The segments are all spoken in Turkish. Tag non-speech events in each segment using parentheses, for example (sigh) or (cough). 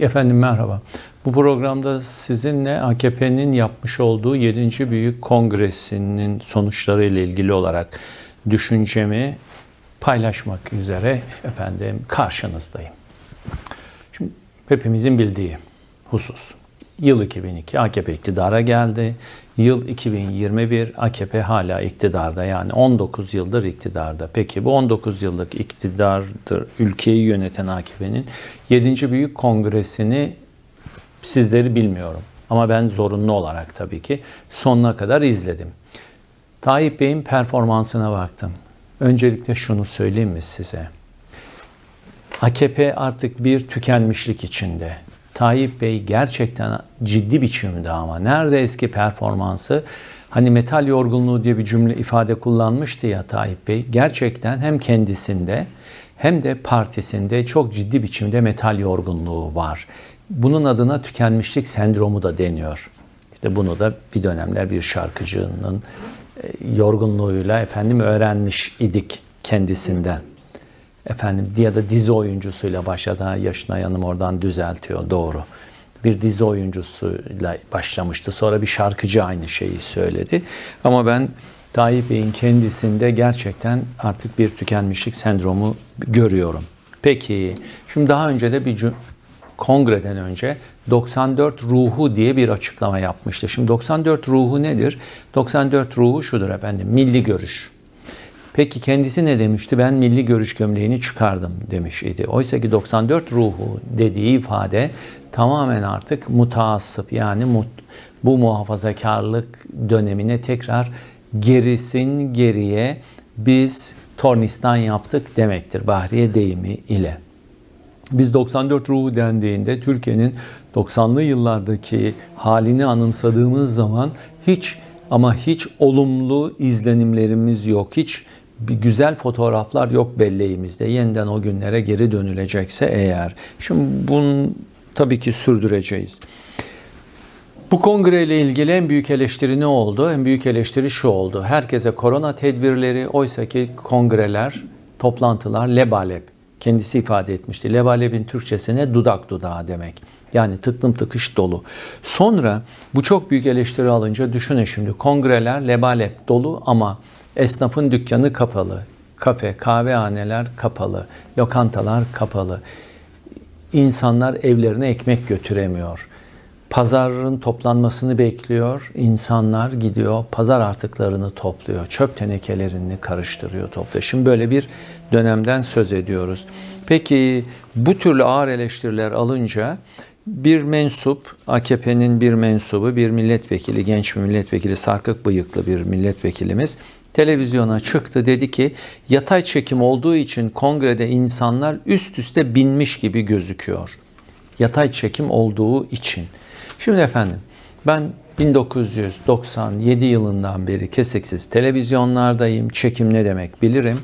Efendim merhaba. Bu programda sizinle AKP'nin yapmış olduğu 7. Büyük Kongresi'nin sonuçları ile ilgili olarak düşüncemi paylaşmak üzere efendim karşınızdayım. Şimdi hepimizin bildiği husus. Yıl 2002 AKP iktidara geldi. Yıl 2021 AKP hala iktidarda yani 19 yıldır iktidarda. Peki bu 19 yıllık iktidardır ülkeyi yöneten AKP'nin 7. Büyük Kongresi'ni sizleri bilmiyorum. Ama ben zorunlu olarak tabii ki sonuna kadar izledim. Tayyip Bey'in performansına baktım. Öncelikle şunu söyleyeyim mi size? AKP artık bir tükenmişlik içinde. Tayyip Bey gerçekten ciddi biçimde ama nerede eski performansı hani metal yorgunluğu diye bir cümle ifade kullanmıştı ya Tayyip Bey gerçekten hem kendisinde hem de partisinde çok ciddi biçimde metal yorgunluğu var. Bunun adına tükenmişlik sendromu da deniyor. İşte bunu da bir dönemler bir şarkıcının e, yorgunluğuyla efendim öğrenmiş idik kendisinden efendim ya da dizi oyuncusuyla başladı. Yaşına yanım oradan düzeltiyor doğru. Bir dizi oyuncusuyla başlamıştı. Sonra bir şarkıcı aynı şeyi söyledi. Ama ben Tayyip Bey'in kendisinde gerçekten artık bir tükenmişlik sendromu görüyorum. Peki, şimdi daha önce de bir kongreden önce 94 ruhu diye bir açıklama yapmıştı. Şimdi 94 ruhu nedir? 94 ruhu şudur efendim, milli görüş, Peki kendisi ne demişti? Ben milli görüş gömleğini çıkardım demiş idi. Oysa ki 94 ruhu dediği ifade tamamen artık mutaassıp yani mut, bu muhafazakarlık dönemine tekrar gerisin geriye biz Tornistan yaptık demektir Bahriye deyimi ile. Biz 94 ruhu dendiğinde Türkiye'nin 90'lı yıllardaki halini anımsadığımız zaman hiç ama hiç olumlu izlenimlerimiz yok. Hiç bir güzel fotoğraflar yok belleğimizde. Yeniden o günlere geri dönülecekse eğer. Şimdi bunu tabii ki sürdüreceğiz. Bu kongre ile ilgili en büyük eleştiri ne oldu? En büyük eleştiri şu oldu. Herkese korona tedbirleri, oysa ki kongreler, toplantılar lebalep. Kendisi ifade etmişti. Lebaleb'in Türkçesine dudak dudağı demek. Yani tıklım tıkış dolu. Sonra bu çok büyük eleştiri alınca düşünün şimdi kongreler lebalep dolu ama Esnafın dükkanı kapalı. Kafe, kahvehaneler kapalı. Lokantalar kapalı. İnsanlar evlerine ekmek götüremiyor. Pazarın toplanmasını bekliyor. İnsanlar gidiyor, pazar artıklarını topluyor. Çöp tenekelerini karıştırıyor, topluyor. Şimdi böyle bir dönemden söz ediyoruz. Peki bu türlü ağır eleştiriler alınca bir mensup, AKP'nin bir mensubu, bir milletvekili, genç bir milletvekili, sarkık bıyıklı bir milletvekilimiz televizyona çıktı dedi ki yatay çekim olduğu için kongrede insanlar üst üste binmiş gibi gözüküyor. Yatay çekim olduğu için. Şimdi efendim ben 1997 yılından beri kesiksiz televizyonlardayım. Çekim ne demek bilirim.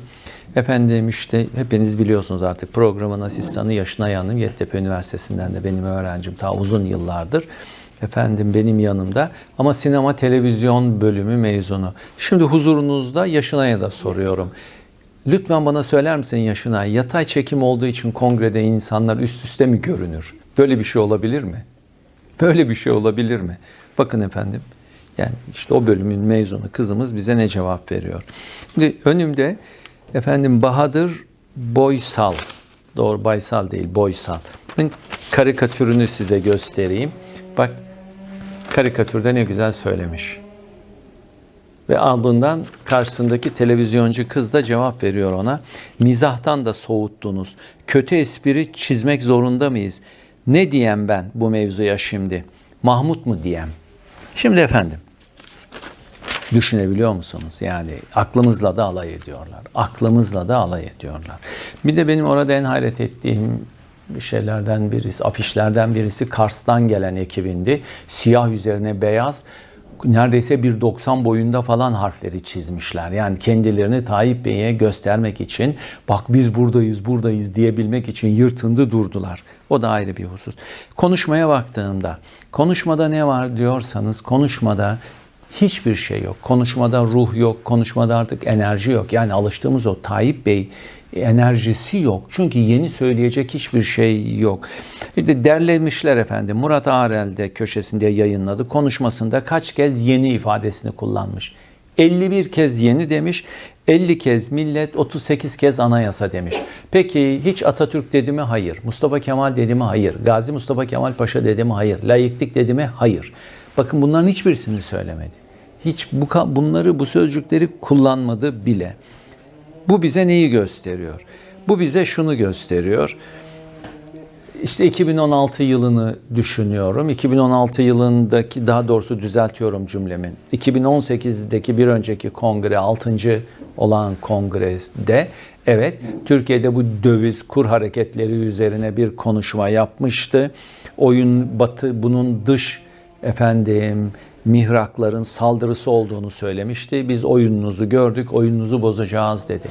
Efendim işte hepiniz biliyorsunuz artık programın asistanı Yaşına Yanım Yeditepe Üniversitesi'nden de benim öğrencim ta uzun yıllardır efendim benim yanımda ama sinema televizyon bölümü mezunu. Şimdi huzurunuzda Yaşınay'a da soruyorum. Lütfen bana söyler misin Yaşınay, yatay çekim olduğu için kongrede insanlar üst üste mi görünür? Böyle bir şey olabilir mi? Böyle bir şey olabilir mi? Bakın efendim, yani işte o bölümün mezunu kızımız bize ne cevap veriyor? Şimdi önümde efendim Bahadır Boysal, doğru Baysal değil Boysal. Karikatürünü size göstereyim. Bak karikatürde ne güzel söylemiş. Ve ardından karşısındaki televizyoncu kız da cevap veriyor ona. Mizahtan da soğuttunuz. Kötü espri çizmek zorunda mıyız? Ne diyem ben bu mevzuya şimdi? Mahmut mu diyem? Şimdi efendim, düşünebiliyor musunuz? Yani aklımızla da alay ediyorlar. Aklımızla da alay ediyorlar. Bir de benim orada en hayret ettiğim şeylerden birisi, afişlerden birisi Kars'tan gelen ekibindi. Siyah üzerine beyaz neredeyse bir 90 boyunda falan harfleri çizmişler. Yani kendilerini Tayyip Bey'e göstermek için bak biz buradayız buradayız diyebilmek için yırtındı durdular. O da ayrı bir husus. Konuşmaya baktığımda konuşmada ne var diyorsanız konuşmada hiçbir şey yok. Konuşmada ruh yok, konuşmada artık enerji yok. Yani alıştığımız o Tayyip Bey enerjisi yok. Çünkü yeni söyleyecek hiçbir şey yok. İşte derlemişler efendim. Murat Arel köşesinde yayınladı. Konuşmasında kaç kez yeni ifadesini kullanmış. 51 kez yeni demiş, 50 kez millet, 38 kez anayasa demiş. Peki hiç Atatürk dedi mi? Hayır. Mustafa Kemal dedi mi? Hayır. Gazi Mustafa Kemal Paşa dedi mi? Hayır. Layıklık dedi mi? Hayır. Bakın bunların hiçbirisini söylemedi. Hiç bu bunları bu sözcükleri kullanmadı bile. Bu bize neyi gösteriyor? Bu bize şunu gösteriyor. İşte 2016 yılını düşünüyorum. 2016 yılındaki daha doğrusu düzeltiyorum cümlemi. 2018'deki bir önceki kongre 6. olan kongrede evet Türkiye'de bu döviz kur hareketleri üzerine bir konuşma yapmıştı. Oyun batı bunun dış efendim mihrakların saldırısı olduğunu söylemişti. Biz oyununuzu gördük, oyununuzu bozacağız dedi.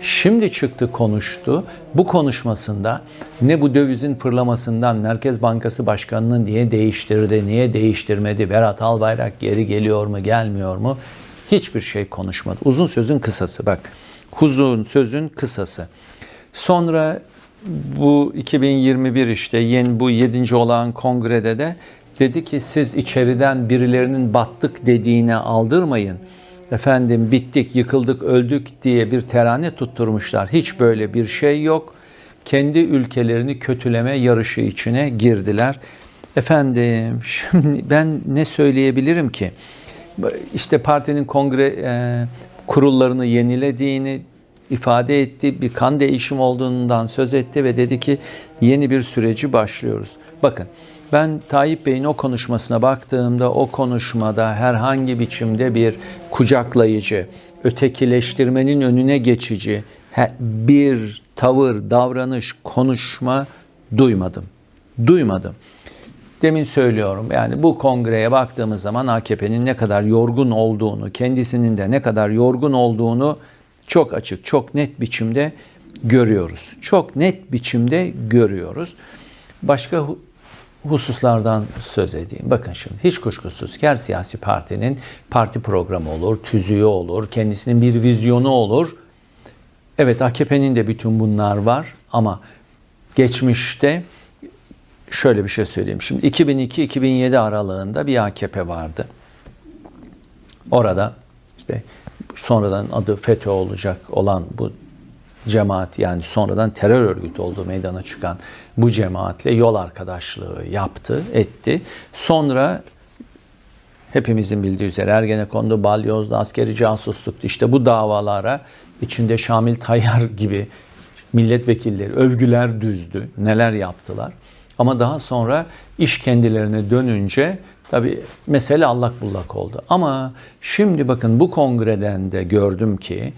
Şimdi çıktı konuştu. Bu konuşmasında ne bu dövizin fırlamasından Merkez Bankası Başkanı'nı niye değiştirdi, niye değiştirmedi, Berat Albayrak geri geliyor mu, gelmiyor mu? Hiçbir şey konuşmadı. Uzun sözün kısası bak. Uzun sözün kısası. Sonra bu 2021 işte yeni bu 7. olan kongrede de dedi ki siz içeriden birilerinin battık dediğine aldırmayın efendim bittik, yıkıldık, öldük diye bir terane tutturmuşlar. Hiç böyle bir şey yok. Kendi ülkelerini kötüleme yarışı içine girdiler. Efendim (laughs) şimdi ben ne söyleyebilirim ki? İşte partinin kongre e, kurullarını yenilediğini ifade etti. Bir kan değişimi olduğundan söz etti ve dedi ki yeni bir süreci başlıyoruz. Bakın ben Tayyip Bey'in o konuşmasına baktığımda o konuşmada herhangi biçimde bir kucaklayıcı, ötekileştirmenin önüne geçici bir tavır, davranış, konuşma duymadım. Duymadım. Demin söylüyorum yani bu kongreye baktığımız zaman AKP'nin ne kadar yorgun olduğunu, kendisinin de ne kadar yorgun olduğunu çok açık, çok net biçimde görüyoruz. Çok net biçimde görüyoruz. Başka hususlardan söz edeyim. Bakın şimdi hiç kuşkusuz ki her siyasi partinin parti programı olur, tüzüğü olur, kendisinin bir vizyonu olur. Evet AKP'nin de bütün bunlar var ama geçmişte şöyle bir şey söyleyeyim. Şimdi 2002-2007 aralığında bir AKP vardı. Orada işte sonradan adı FETÖ olacak olan bu cemaat yani sonradan terör örgütü olduğu meydana çıkan bu cemaatle yol arkadaşlığı yaptı, etti. Sonra hepimizin bildiği üzere Ergenekon'da, Balyoz'da askeri casusluktu. İşte bu davalara içinde Şamil Tayyar gibi milletvekilleri övgüler düzdü. Neler yaptılar. Ama daha sonra iş kendilerine dönünce tabi mesele allak bullak oldu. Ama şimdi bakın bu kongreden de gördüm ki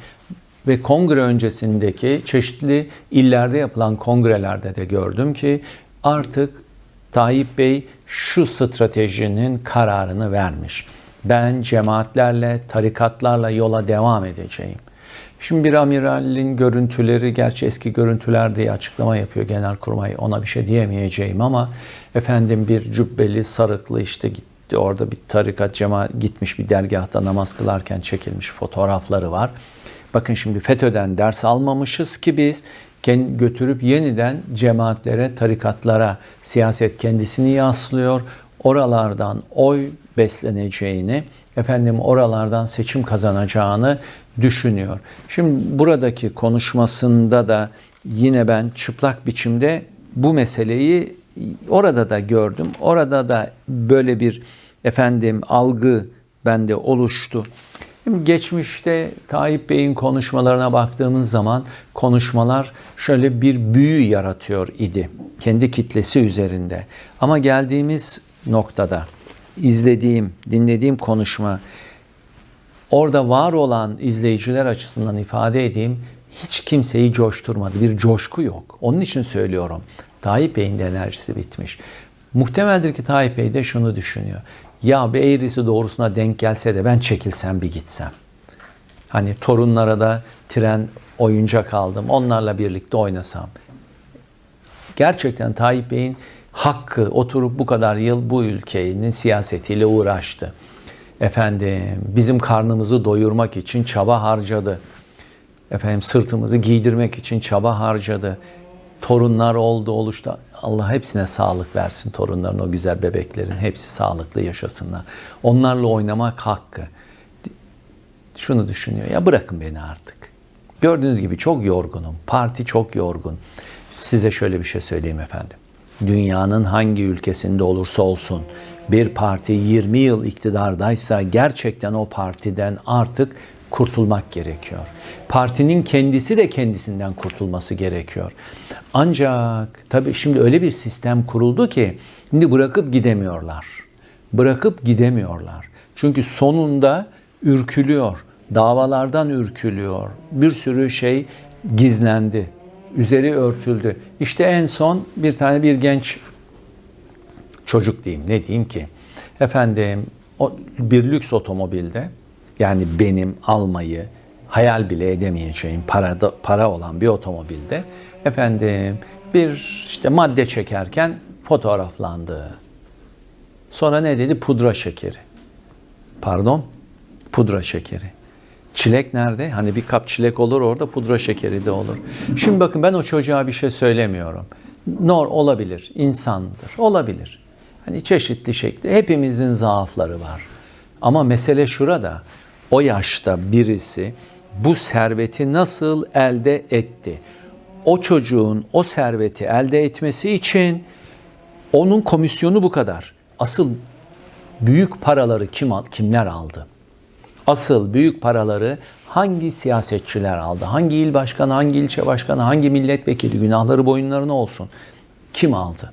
ve kongre öncesindeki çeşitli illerde yapılan kongrelerde de gördüm ki artık Tayyip Bey şu stratejinin kararını vermiş. Ben cemaatlerle, tarikatlarla yola devam edeceğim. Şimdi bir amiralin görüntüleri, gerçi eski görüntüler diye açıklama yapıyor Genelkurmay, ona bir şey diyemeyeceğim ama efendim bir cübbeli, sarıklı işte gitti orada bir tarikat cemaat gitmiş bir dergahta namaz kılarken çekilmiş fotoğrafları var. Bakın şimdi FETÖ'den ders almamışız ki biz götürüp yeniden cemaatlere, tarikatlara siyaset kendisini yaslıyor. Oralardan oy besleneceğini, efendim oralardan seçim kazanacağını düşünüyor. Şimdi buradaki konuşmasında da yine ben çıplak biçimde bu meseleyi orada da gördüm. Orada da böyle bir efendim algı bende oluştu. Geçmişte Tayyip Bey'in konuşmalarına baktığımız zaman konuşmalar şöyle bir büyü yaratıyor idi kendi kitlesi üzerinde. Ama geldiğimiz noktada izlediğim, dinlediğim konuşma orada var olan izleyiciler açısından ifade edeyim hiç kimseyi coşturmadı. Bir coşku yok. Onun için söylüyorum. Tayyip Bey'in de enerjisi bitmiş. Muhtemeldir ki Tayyip Bey de şunu düşünüyor. Ya bir eğrisi doğrusuna denk gelse de ben çekilsem bir gitsem. Hani torunlara da tren oyuncak aldım. Onlarla birlikte oynasam. Gerçekten Tayyip Bey'in hakkı oturup bu kadar yıl bu ülkenin siyasetiyle uğraştı. Efendim bizim karnımızı doyurmak için çaba harcadı. Efendim sırtımızı giydirmek için çaba harcadı. Torunlar oldu oluştu. Allah hepsine sağlık versin torunların o güzel bebeklerin hepsi sağlıklı yaşasınlar. Onlarla oynamak hakkı. Şunu düşünüyor ya bırakın beni artık. Gördüğünüz gibi çok yorgunum. Parti çok yorgun. Size şöyle bir şey söyleyeyim efendim. Dünyanın hangi ülkesinde olursa olsun bir parti 20 yıl iktidardaysa gerçekten o partiden artık kurtulmak gerekiyor. Partinin kendisi de kendisinden kurtulması gerekiyor. Ancak tabii şimdi öyle bir sistem kuruldu ki şimdi bırakıp gidemiyorlar. Bırakıp gidemiyorlar. Çünkü sonunda ürkülüyor. Davalardan ürkülüyor. Bir sürü şey gizlendi. Üzeri örtüldü. İşte en son bir tane bir genç çocuk diyeyim ne diyeyim ki efendim o bir lüks otomobilde yani benim almayı hayal bile edemeyeceğim parada para olan bir otomobilde efendim bir işte madde çekerken fotoğraflandı. Sonra ne dedi? Pudra şekeri. Pardon? Pudra şekeri. Çilek nerede? Hani bir kap çilek olur orada pudra şekeri de olur. Şimdi bakın ben o çocuğa bir şey söylemiyorum. Nor olabilir, insandır, olabilir. Hani çeşitli şekli. Hepimizin zaafları var. Ama mesele şurada. O yaşta birisi bu serveti nasıl elde etti? O çocuğun o serveti elde etmesi için onun komisyonu bu kadar. Asıl büyük paraları kim kimler aldı? Asıl büyük paraları hangi siyasetçiler aldı? Hangi il başkanı, hangi ilçe başkanı, hangi milletvekili günahları boyunlarına olsun? Kim aldı?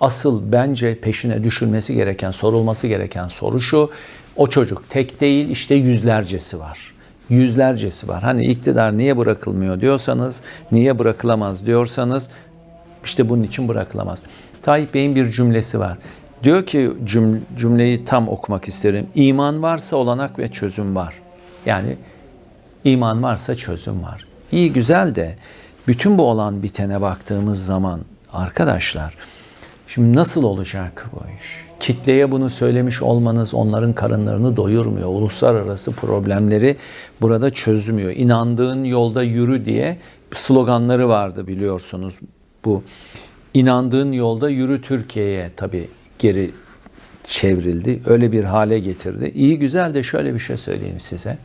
Asıl bence peşine düşülmesi gereken, sorulması gereken soru şu. O çocuk tek değil işte yüzlercesi var. Yüzlercesi var. Hani iktidar niye bırakılmıyor diyorsanız, niye bırakılamaz diyorsanız işte bunun için bırakılamaz. Tayyip Bey'in bir cümlesi var. Diyor ki cümleyi tam okumak isterim. İman varsa olanak ve çözüm var. Yani iman varsa çözüm var. İyi güzel de bütün bu olan bitene baktığımız zaman arkadaşlar şimdi nasıl olacak bu iş? Kitleye bunu söylemiş olmanız onların karınlarını doyurmuyor. Uluslararası problemleri burada çözmüyor. İnandığın yolda yürü diye sloganları vardı biliyorsunuz. Bu inandığın yolda yürü Türkiye'ye tabii geri çevrildi. Öyle bir hale getirdi. İyi güzel de şöyle bir şey söyleyeyim size.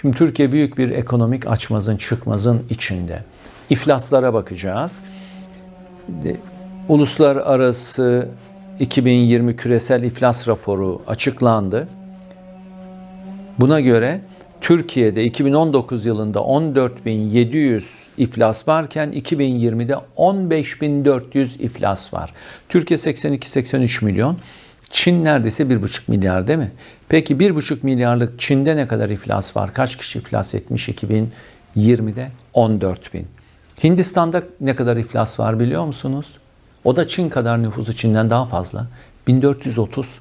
Şimdi Türkiye büyük bir ekonomik açmazın çıkmazın içinde. İflaslara bakacağız. Uluslararası 2020 küresel iflas raporu açıklandı. Buna göre Türkiye'de 2019 yılında 14.700 iflas varken 2020'de 15.400 iflas var. Türkiye 82-83 milyon. Çin neredeyse 1,5 milyar değil mi? Peki 1,5 milyarlık Çin'de ne kadar iflas var? Kaç kişi iflas etmiş 2020'de? 14 bin. Hindistan'da ne kadar iflas var biliyor musunuz? O da Çin kadar nüfusu Çin'den daha fazla. 1430.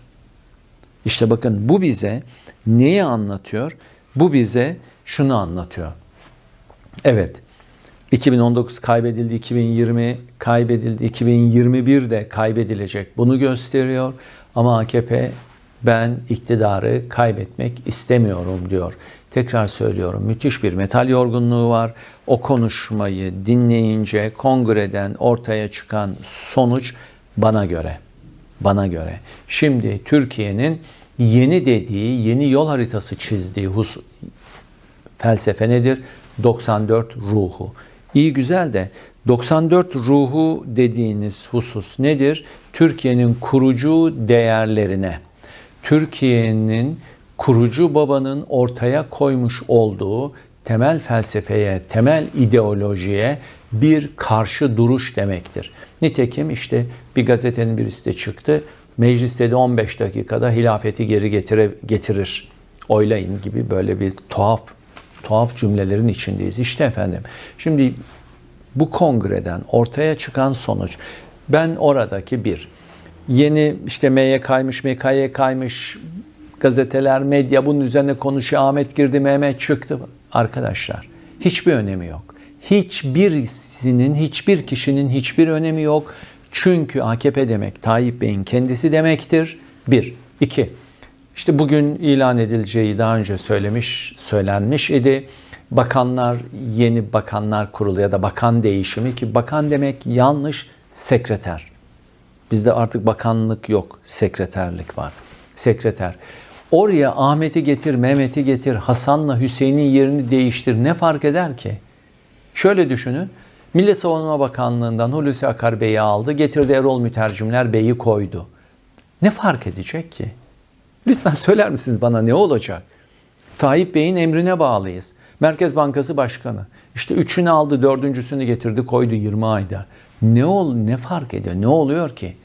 İşte bakın bu bize neyi anlatıyor? Bu bize şunu anlatıyor. Evet, 2019 kaybedildi, 2020 kaybedildi, 2021 de kaybedilecek. Bunu gösteriyor. Ama AKP ben iktidarı kaybetmek istemiyorum diyor. Tekrar söylüyorum müthiş bir metal yorgunluğu var. O konuşmayı dinleyince kongreden ortaya çıkan sonuç bana göre. Bana göre. Şimdi Türkiye'nin yeni dediği, yeni yol haritası çizdiği hus felsefe nedir? 94 ruhu. İyi güzel de 94 ruhu dediğiniz husus nedir? Türkiye'nin kurucu değerlerine, Türkiye'nin kurucu babanın ortaya koymuş olduğu temel felsefeye, temel ideolojiye bir karşı duruş demektir. Nitekim işte bir gazetenin birisi de çıktı. Mecliste de 15 dakikada hilafeti geri getire, getirir. Oylayın gibi böyle bir tuhaf tuhaf cümlelerin içindeyiz. İşte efendim. Şimdi bu kongreden ortaya çıkan sonuç ben oradaki bir yeni işte MK'ye kaymış gazeteler, medya bunun üzerine konuşuyor. Ahmet girdi, Mehmet çıktı. Arkadaşlar hiçbir önemi yok. Hiçbirisinin, hiçbir kişinin hiçbir önemi yok. Çünkü AKP demek Tayyip Bey'in kendisi demektir. Bir. iki. İşte bugün ilan edileceği daha önce söylemiş, söylenmiş idi. Bakanlar, yeni bakanlar kurulu ya da bakan değişimi ki bakan demek yanlış sekreter. Bizde artık bakanlık yok, sekreterlik var. Sekreter. Oraya Ahmet'i getir, Mehmet'i getir, Hasan'la Hüseyin'in yerini değiştir. Ne fark eder ki? Şöyle düşünün. Millet Savunma Bakanlığı'ndan Hulusi Akar Bey'i aldı, getirdi Erol Mütercimler Bey'i koydu. Ne fark edecek ki? Lütfen (laughs) söyler misiniz bana ne olacak? Tayyip Bey'in emrine bağlıyız. Merkez Bankası Başkanı. İşte üçünü aldı, dördüncüsünü getirdi, koydu 20 ayda. Ne ol, ne fark ediyor? Ne oluyor ki?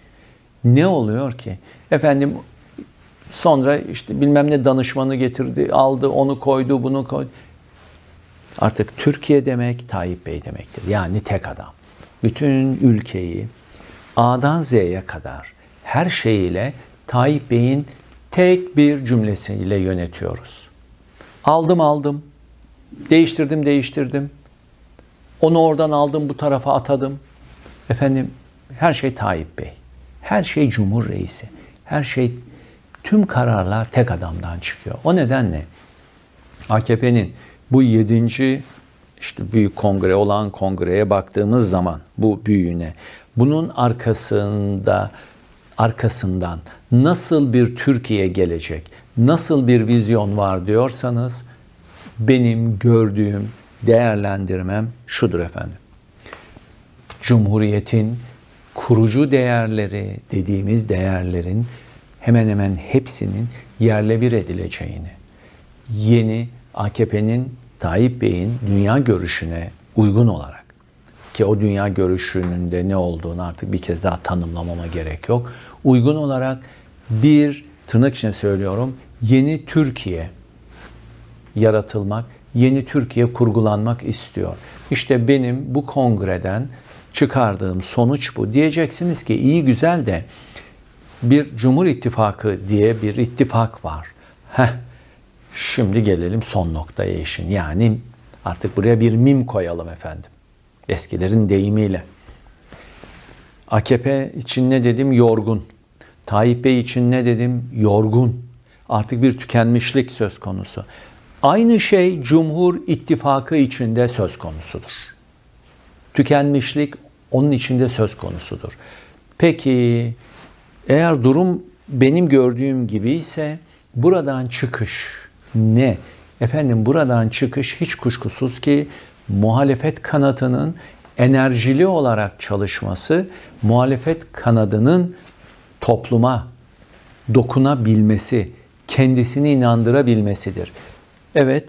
Ne oluyor ki? Efendim sonra işte bilmem ne danışmanı getirdi, aldı, onu koydu, bunu koydu. Artık Türkiye demek Tayyip Bey demektir. Yani tek adam. Bütün ülkeyi A'dan Z'ye kadar her şeyiyle Tayyip Bey'in tek bir cümlesiyle yönetiyoruz. Aldım aldım, değiştirdim değiştirdim. Onu oradan aldım bu tarafa atadım. Efendim her şey Tayyip Bey. Her şey Cumhur Reisi. Her şey tüm kararlar tek adamdan çıkıyor. O nedenle AKP'nin bu yedinci işte büyük kongre olan kongreye baktığımız zaman bu büyüğüne bunun arkasında arkasından nasıl bir Türkiye gelecek, nasıl bir vizyon var diyorsanız benim gördüğüm değerlendirmem şudur efendim. Cumhuriyetin kurucu değerleri dediğimiz değerlerin hemen hemen hepsinin yerle bir edileceğini, yeni AKP'nin Tayyip Bey'in dünya görüşüne uygun olarak ki o dünya görüşünün de ne olduğunu artık bir kez daha tanımlamama gerek yok. Uygun olarak bir tırnak içine söylüyorum yeni Türkiye yaratılmak, yeni Türkiye kurgulanmak istiyor. İşte benim bu kongreden çıkardığım sonuç bu. Diyeceksiniz ki iyi güzel de bir Cumhur İttifakı diye bir ittifak var. Heh, şimdi gelelim son noktaya işin. Yani artık buraya bir mim koyalım efendim. Eskilerin deyimiyle. AKP için ne dedim? Yorgun. Tayyip Bey için ne dedim? Yorgun. Artık bir tükenmişlik söz konusu. Aynı şey Cumhur İttifakı içinde söz konusudur. Tükenmişlik onun içinde söz konusudur. Peki eğer durum benim gördüğüm gibi ise buradan çıkış ne? Efendim buradan çıkış hiç kuşkusuz ki muhalefet kanadının enerjili olarak çalışması, muhalefet kanadının topluma dokunabilmesi, kendisini inandırabilmesidir. Evet,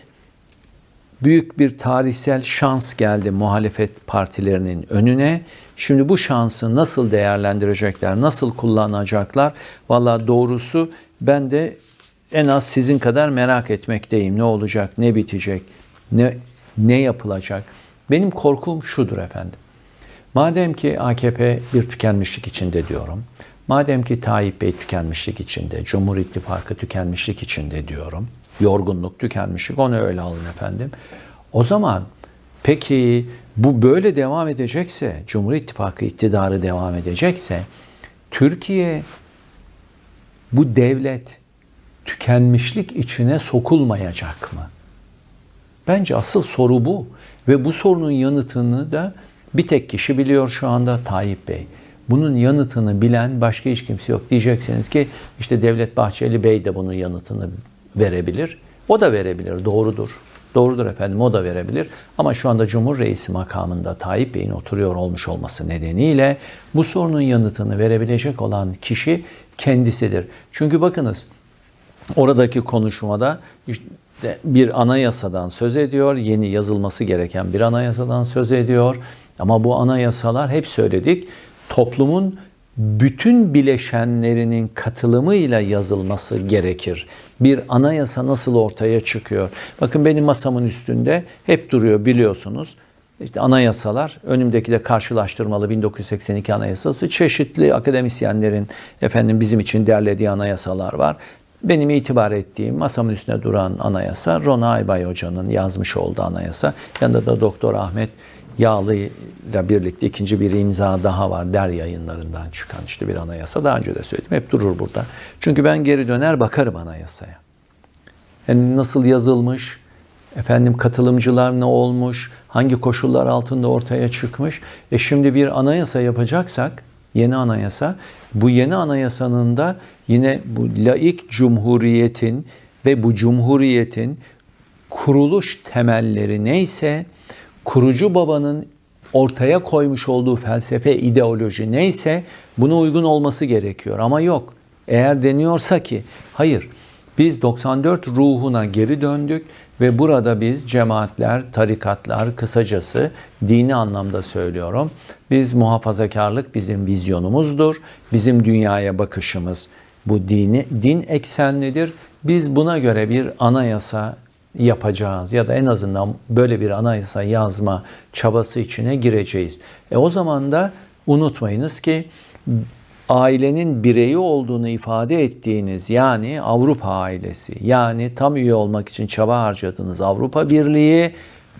büyük bir tarihsel şans geldi muhalefet partilerinin önüne. Şimdi bu şansı nasıl değerlendirecekler, nasıl kullanacaklar? Valla doğrusu ben de en az sizin kadar merak etmekteyim. Ne olacak, ne bitecek, ne ne yapılacak? Benim korkum şudur efendim. Madem ki AKP bir tükenmişlik içinde diyorum. Madem ki Tayyip Bey tükenmişlik içinde, Cumhur İttifakı tükenmişlik içinde diyorum. Yorgunluk, tükenmişlik onu öyle alın efendim. O zaman peki bu böyle devam edecekse, Cumhur İttifakı iktidarı devam edecekse Türkiye bu devlet tükenmişlik içine sokulmayacak mı? Bence asıl soru bu. Ve bu sorunun yanıtını da bir tek kişi biliyor şu anda Tayyip Bey. Bunun yanıtını bilen başka hiç kimse yok. Diyeceksiniz ki işte Devlet Bahçeli Bey de bunun yanıtını verebilir. O da verebilir, doğrudur. Doğrudur efendim, o da verebilir. Ama şu anda Cumhur Reisi makamında Tayyip Bey'in oturuyor olmuş olması nedeniyle bu sorunun yanıtını verebilecek olan kişi kendisidir. Çünkü bakınız oradaki konuşmada işte bir anayasadan söz ediyor, yeni yazılması gereken bir anayasadan söz ediyor. Ama bu anayasalar hep söyledik toplumun bütün bileşenlerinin katılımıyla yazılması gerekir. Bir anayasa nasıl ortaya çıkıyor? Bakın benim masamın üstünde hep duruyor biliyorsunuz. İşte anayasalar, önümdeki de karşılaştırmalı 1982 anayasası, çeşitli akademisyenlerin efendim bizim için derlediği anayasalar var. Benim itibar ettiğim masamın üstünde duran anayasa Rona Aybay Hoca'nın yazmış olduğu anayasa. Yanında da Doktor Ahmet Yağlı ile birlikte ikinci bir imza daha var der yayınlarından çıkan işte bir anayasa. Daha önce de söyledim. Hep durur burada. Çünkü ben geri döner bakarım anayasaya. Yani nasıl yazılmış, Efendim katılımcılar ne olmuş? Hangi koşullar altında ortaya çıkmış? E şimdi bir anayasa yapacaksak, yeni anayasa, bu yeni anayasanın da yine bu laik cumhuriyetin ve bu cumhuriyetin kuruluş temelleri neyse, kurucu babanın ortaya koymuş olduğu felsefe, ideoloji neyse buna uygun olması gerekiyor. Ama yok. Eğer deniyorsa ki hayır biz 94 ruhuna geri döndük ve burada biz cemaatler, tarikatlar, kısacası dini anlamda söylüyorum. Biz muhafazakarlık bizim vizyonumuzdur. Bizim dünyaya bakışımız bu dini din eksenlidir. Biz buna göre bir anayasa yapacağız ya da en azından böyle bir anayasa yazma çabası içine gireceğiz. E o zaman da unutmayınız ki ailenin bireyi olduğunu ifade ettiğiniz yani Avrupa ailesi yani tam üye olmak için çaba harcadığınız Avrupa Birliği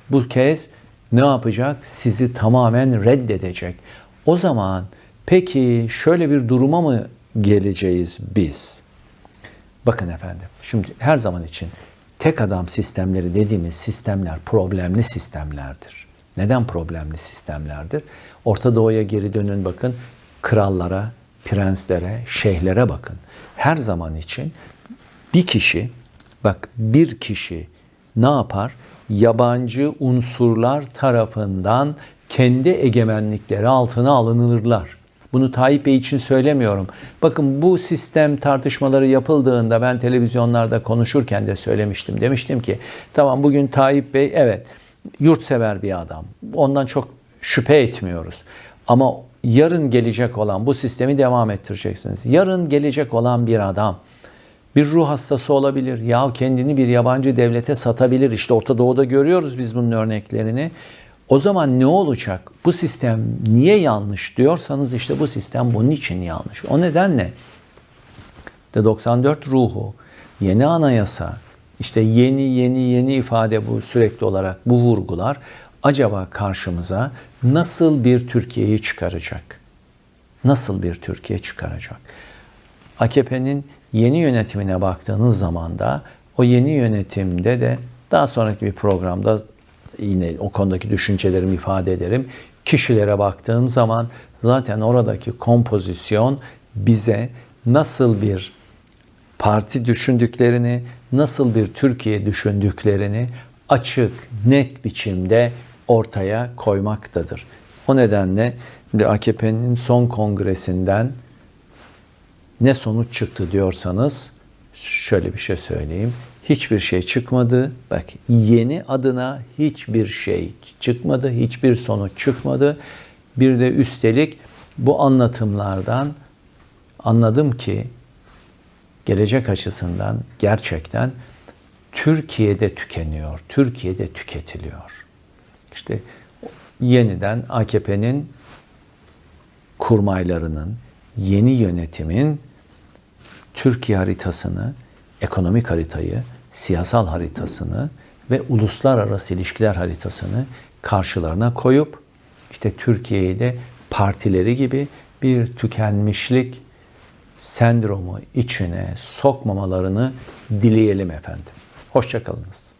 bu kez ne yapacak? Sizi tamamen reddedecek. O zaman peki şöyle bir duruma mı geleceğiz biz? Bakın efendim şimdi her zaman için tek adam sistemleri dediğimiz sistemler problemli sistemlerdir. Neden problemli sistemlerdir? Orta Doğu'ya geri dönün bakın krallara, prenslere, şeyhlere bakın. Her zaman için bir kişi, bak bir kişi ne yapar? Yabancı unsurlar tarafından kendi egemenlikleri altına alınırlar. Bunu Tayyip Bey için söylemiyorum. Bakın bu sistem tartışmaları yapıldığında ben televizyonlarda konuşurken de söylemiştim. Demiştim ki tamam bugün Tayyip Bey evet yurtsever bir adam. Ondan çok şüphe etmiyoruz. Ama yarın gelecek olan bu sistemi devam ettireceksiniz. Yarın gelecek olan bir adam bir ruh hastası olabilir. Ya kendini bir yabancı devlete satabilir. İşte Orta Doğu'da görüyoruz biz bunun örneklerini. O zaman ne olacak? Bu sistem niye yanlış diyorsanız işte bu sistem bunun için yanlış. O nedenle de 94 ruhu, yeni anayasa, işte yeni yeni yeni ifade bu sürekli olarak bu vurgular acaba karşımıza nasıl bir Türkiye'yi çıkaracak? Nasıl bir Türkiye çıkaracak? AKP'nin yeni yönetimine baktığınız zaman da o yeni yönetimde de daha sonraki bir programda yine o konudaki düşüncelerimi ifade ederim. Kişilere baktığım zaman zaten oradaki kompozisyon bize nasıl bir parti düşündüklerini, nasıl bir Türkiye düşündüklerini açık, net biçimde ortaya koymaktadır. O nedenle AKP'nin son kongresinden ne sonuç çıktı diyorsanız şöyle bir şey söyleyeyim. Hiçbir şey çıkmadı. Bak yeni adına hiçbir şey çıkmadı. Hiçbir sonuç çıkmadı. Bir de üstelik bu anlatımlardan anladım ki gelecek açısından gerçekten Türkiye'de tükeniyor. Türkiye'de tüketiliyor. İşte yeniden AKP'nin kurmaylarının, yeni yönetimin Türkiye haritasını, ekonomik haritayı, siyasal haritasını ve uluslararası ilişkiler haritasını karşılarına koyup işte Türkiye'yi de partileri gibi bir tükenmişlik sendromu içine sokmamalarını dileyelim efendim. Hoşçakalınız.